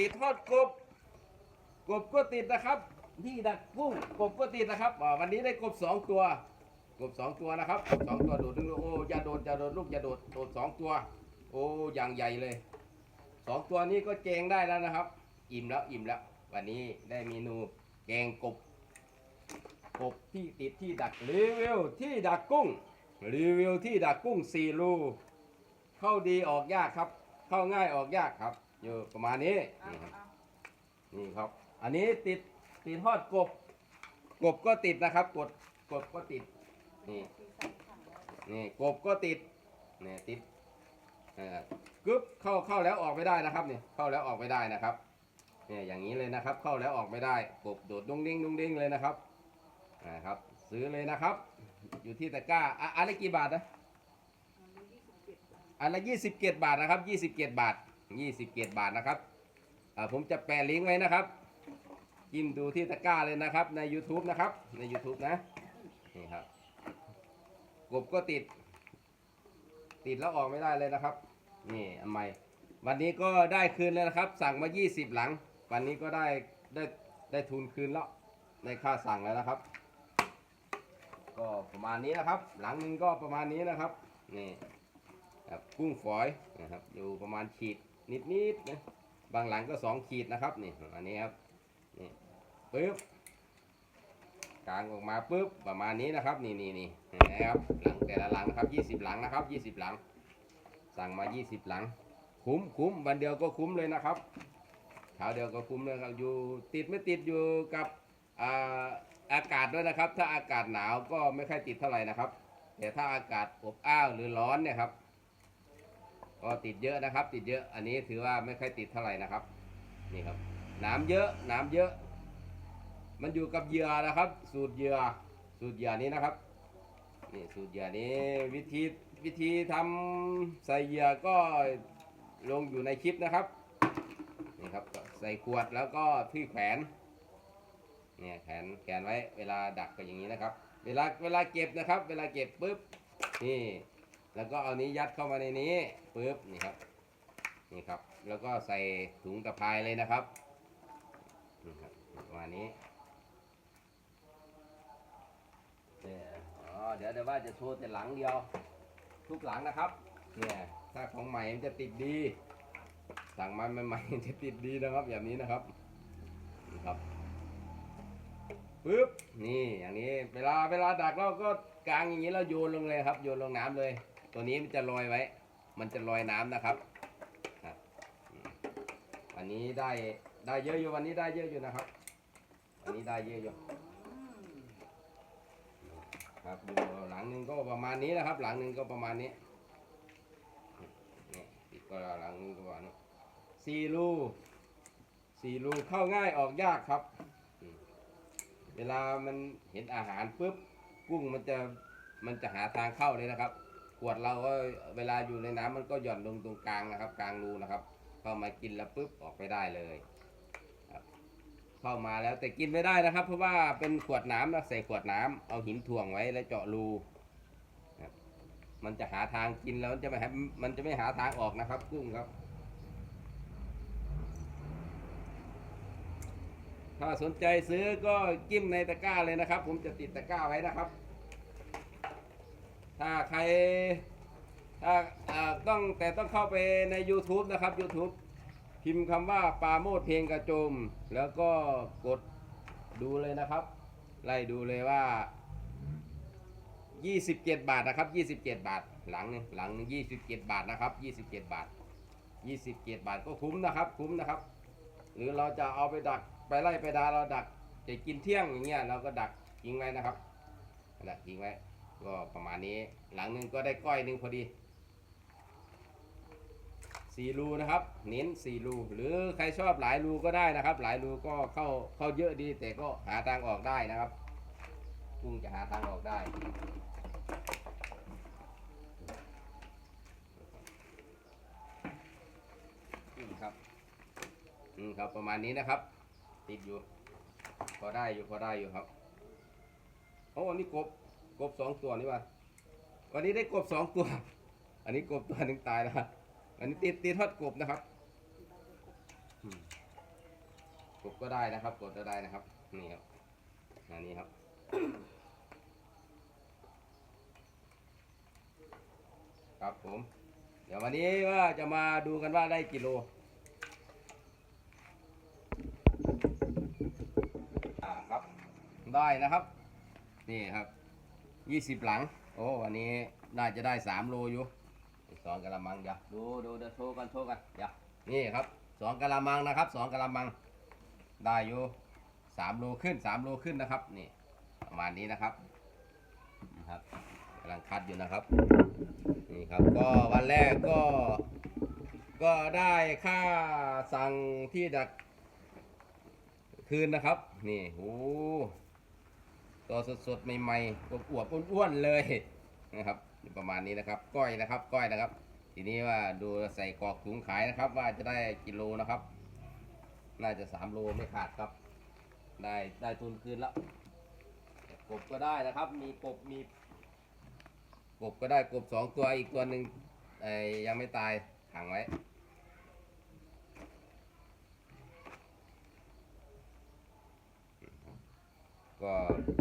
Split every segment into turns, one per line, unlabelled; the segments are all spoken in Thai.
ติดทอดกบ กบก็ติดนะครับที่ดักกุ้งกบก็ติดนะครับอ่าวันนี้ได้กบสองตัว กบสองตัวนะครับกบสองตัวโดดลูกโอ้อย่าโดดอย่าโดดลูกอย่าโดดโดดสองตัว โอ้อย่างใหญ่เลยสองตัวนี้ก็เจงได้แล้วนะครับ อิ่มแล้วอิ่มแล้ว วันนี้ได้เมนูแกงกบ กบที่ติดที่ดักรีวิวที่ดักกุ้งรีวิวที่ดักกุ้งสี่รูเข้าดีออกยากครับ เข้าง่ายออกยากครับ อยู่ประมาณนี้
เอา
นี่ครับ
เอา
นี่ครับ อันนี้ติดติดทอดกบ กบก็ติดนะครับ กดกบก็ติด นี่
ที่ใส่ถังไว้
นี่กบก็ติดเนี่ยติดเอ่อกึ๊บเข้าเข้าแล้วออกไม่ได้นะครับเนี่ยเข้าแล้วออกไม่ได้นะครับเนี่ยอย่างนี้เลยนะครับ เข้าแล้วออกไม่ได้ กบโดดดุ้งดิ้งดุ้งดิ้งเลยนะครับนะครับ ซื้อเลยนะครับ อยู่ที่ตะกร้าอะอันละกี่บาทนะ
อันนี้ยี่สิบเจ็ดบาท
อันละ27บาทนะครับ27บาท 27 บาทนะครับผมจะแปะลิงก์ไว้นะครับจิ้มดูที่ตะกร้าเลยนะครับ ใน YouTube นะครับใน YouTube นะนี่ครับกบก็ติด ติดแล้วออกไม่ได้เลยนะครับ นี่อันใหม่วันนี้ก็ได้คืนแล้วนะครับ สั่งมา 20 หลัง วันนี้ก็ได้ได้ได้ทุนคืนแล้วได้ค่าสั่งแล้วนะครับ ก็ประมาณนี้นะครับ หลังหนึงก็ประมาณนี้นะครับนี่ครับกุ้งฝอยนะครับอยู่ประมาณขีด นิดๆนะบางหลังก็สองขีดนะครับนี่อันนี้ครับนี่ปึ๊บกลางออกมาปึ๊บประมาณนี้นะครับ นี่นี่นี่นะครับหลังแต่ละหลังนะครับ20หลังนะครับ20หลัง สั่งมา20หลัง คุ้มคุ้มวันเดียวก็คุ้มเลยนะครับเช้าเดียวก็คุ้มเลยครับอยู่ติดไม่ติดอยู่กับอ่าอากาศด้วยนะครับ ถ้าอากาศหนาวก็ไม่ค่อยติดเท่าไหร่นะครับ แต่ถ้าอากาศอบอ้าวหรือร้อนเนี่ยครับ ก็ติดเยอะนะครับ ติดเยอะอันนี้ถือว่าไม่ค่อยติดเท่าไหร่นะครับ นี่ครับน้ำเยอะน้ำเยอะ มันอยู่กับเหยื่อนะครับ สูตรเหยื่อสูตรเหยื่อนี้นะครับนี่สูตรเหยื่อนี้วิธีวิธีทำใส่เหยื่อก็ลงอยู่ในคลิปนะครับนี่ครับใส่ขวดแล้วก็ที่แขวนเนี่ยแขนแขนไว้เวลาดักก็อย่างนี้นะครับ เวลาเวลาเก็บนะครับ เวลาเก็บปุ๊บนี่ แล้วก็เอานี้ยัดเข้ามาในนี้ปึ๊บนี่ครับนี่ครับ แล้วก็ใส่ถุงตะพายเลยนะครับนี่ครับประมาณนี้เดี๋ยวเดี๋ยวว่าจะโชว์แต่หลังเดียว ทุกหลังนะครับเนี่ยถ้าของใหม่มันจะติดดี สั่งมาใหม่ๆมันจะติดดีนะครับอย่างนี้นะครับนี่ครับปึ๊บนี่อย่างนี้เวลาเวลาดักเราก็กางอย่างนี้เราโยนลงเลยครับ โยนลงน้ำเลย ตัวนี้มันจะลอยไว้ มันจะลอยน้ำนะครับอันนี้ได้ได้เยอะอยู่วันนี้ได้เยอะอยู่นะครับ อันนี้ได้เยอะอยู่ครับอยู่หลังหนึ่งก็ประมาณนี้นะครับ หลังหนึ่งก็ประมาณนี้นี่อีกก็หลังหนึงก็ประมาณนี้สี่รูสี่รูเข้าง่ายออกยากครับ เวลามันเห็นอาหารปุ๊บกุ้งมันจะมันจะหาทางเข้าเลยนะครับ ขวดเราก็เวลาอยู่ในน้ำมันก็หย่อนลงตรงกลางนะครับ กลางรูนะครับเข้ามากินแล้วปุ๊บออกไปได้เลยเข้ามาแล้วแต่กินไม่ได้นะครับ เพราะว่าเป็นขวดน้ำนะใส่ขวดน้ำเอาหินถ่วงไว้แล้วเจาะรูมันจะหาทางกินแล้วมันจะไม่หามันจะไม่หาทางออกนะครับกุ้งครับ ถ้าสนใจซื้อก็จิ้มในตะกร้าเลยนะครับ ผมจะติดตะกร้าไว้นะครับ ถ้าใครถ้าต้องแต่ต้องเข้าไปใน YouTube นะครับ YouTube พิมพ์คำว่าปาโมดเพลงกระโจม แล้วก็กดดูเลยนะครับ ไล่ดูเลยว่า 27 บาทนะครับ 27 บาท หลังหนึงหลังหนึง27 บาทนะครับ 27 บาท 27 บาทก็คุ้มนะครับ คุ้มนะครับ หรือเราจะเอาไปดักไปไล่ไปดาเราดักจะกินเที่ยงอย่างเงี้ยเราก็ดักทิ้งไว้นะครับดักทิ้งไว้ ก็ประมาณนี้หลังหนึ่งก็ได้ก้อยหนึ่งพอดีสี่รูนะครับเน้นสี่รูหรือใครชอบหลายรูก็ได้นะครับ หลายรูก็เข้าเข้าเยอะดี แต่ก็หาทางออกได้นะครับกุ้งจะหาทางออกได้อืมครับอืมครับประมาณนี้นะครับ ติดอยู่พอได้อยู่พอได้อยู่ครับโอ้นี่กบ กบสองตัวนี่ว่าวันนี้ได้กบสองตัว อันนี้กบตัวหนึ่งตายแล้วอันนี้ติดติดทอดกบนะครับกบก็ได้นะครับกดก็ได้นะครับ นี่ครับอันนี้ครับครับผม เดี๋ยววันนี้ว่าจะมาดูกันว่าได้กิโลอ่าครับ ได้นะครับ นี่ครับ ยี่สิบหลัง โอ้วันนี้น่าจะได้สามโลอยู่สองกะละมังเดี๋ยวดูดูเดี๋ยวโชว์กันโชว์กันเดี๋ยวนี่ครับสองกะละมังนะครับสองกะละมังได้อยู่สามโลขึ้นสามโลขึ้นนะครับนี่ประมาณนี้นะครับนะครับกำลังคัดอยู่นะครับนี่ครับก็วันแรกก็ ก็ได้ค่าสั่งที่ดักคืนนะครับ นี่โอ้ ตัวสดๆใหม่ๆอวบๆอ้วนๆเลยนะครับประมาณนี้นะครับ ก้อยนะครับ ก้อยนะครับ ทีนี้ว่าดูใส่กรอกถุงขายนะครับ ว่าจะได้กิโลนะครับ น่าจะสามโลไม่ขาดครับ ได้ได้ทุนคืนแล้วกบก็ได้นะครับ มีกบมีกบก็ได้กบสองตัวอีกตัวหนึ่งยังไม่ตายขังไว้ ก็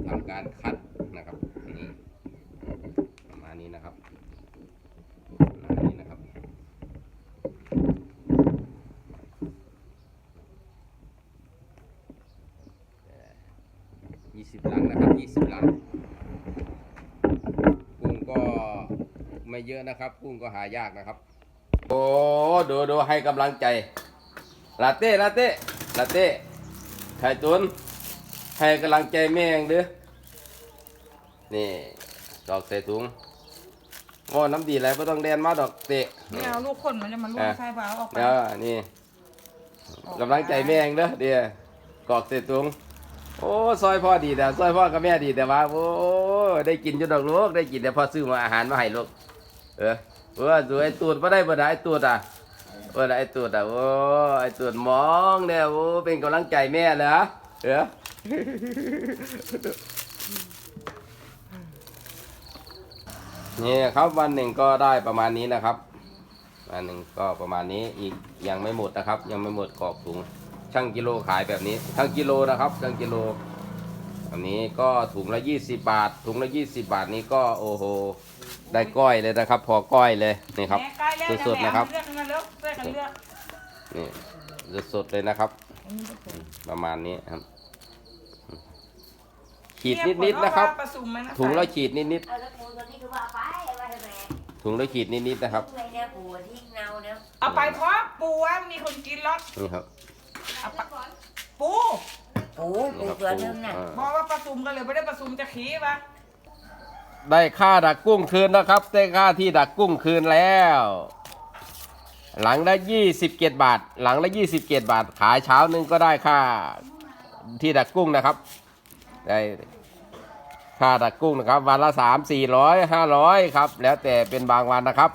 ทำการคัดนะครับนี่ประมาณนี้นะครับประมาณนี้นะครับยี่สิบลังนะครับยี่สิบลังกุ้งก็ไม่เยอะนะครับ กุ้งก็หายากนะครับ โอ้ดูดูให้กำลังใจลาเต้ลาเต้ลาเต้ไข่ตุน ให้กำลังใจแม่งเด้อนี่ดอกใส่ถุงโอ้น้ำดีอะไรไม่ต้องแดนมาดอกเตะ
ไม่เอาลูกคนมันจะมาลูก
อะ
ใส่เปล่าออกไป
เดี๋ยวนี่กำลังใจแม่งเด้อเดี๋ยวกรอกใส่ถุงโอ้ซอยพ่อดีแต่ซอยพ่อกับแม่ดีแต่ว่าโอ้ได้กินจนดอกลูกได้กินแต่พอซื้อมาอาหารมาให้ลูกเออเออสวยตูดมาได้บ่ได้ไอ้ตูดอะเออไอ้ตูดอะโอ้ไอ้ตูดมองเนี่ยโอ้เป็นกำลังใจแม่เลยฮะเออ นี่ครับวันหนึ่งก็ได้ประมาณนี้นะครับวันหนึ่งก็ประมาณนี้อีกยังไม่หมดนะครับ ยังไม่หมดกรอกถุงช่างกิโลขายแบบนี้ช่างกิโลนะครับช่างกิโลอันนี้ก็ถุงละ 20 บาท ถุงละ 20 บาทนี้ก็โอ้โหได้ก้อยเลยนะครับ พอก้อยเลยนี่ครับ
แม่ใกล้แล้ว
สดๆนะครับ
เลือกกันเลือกเลือกกันเลือก
นี่สดๆเลยนะครับ
อันนี้ก็สด
ประมาณนี้ครับ ขีดนิดๆนะครับ
ผสมมันนะ
ถุงละขีดนิด
เอาแล้วปูตัวนี้คือว่าเอาไปเอาไปทำไม
ๆถุงละขีดนิดๆนะครับ
ทำไมเนี่ยปูทิ้งเนาเนี่ย
เอาไปเพราะปูว่ามีคนกินแล้ว
นี่ครับ
เอาไปปู
ปู
นี่
ปู
ครับ
ตัวนึงน่ะ
อ่า
บอกว่าผสมกันเลยไม่ได้ผสมจะขี้ปะ
ได้ค่าดักกุ้งคืนนะครับ ได้ค่าที่ดักกุ้งคืนแล้ว หลังละ27บาท หลังละ27บาท ขายเช้านึงก็ได้ค่าที่ดักกุ้งนะครับ ได้ค่าดักกุ้งนะครับ วันละสามสี่ร้อยห้าร้อยครับ แล้วแต่เป็นบางวันนะครับ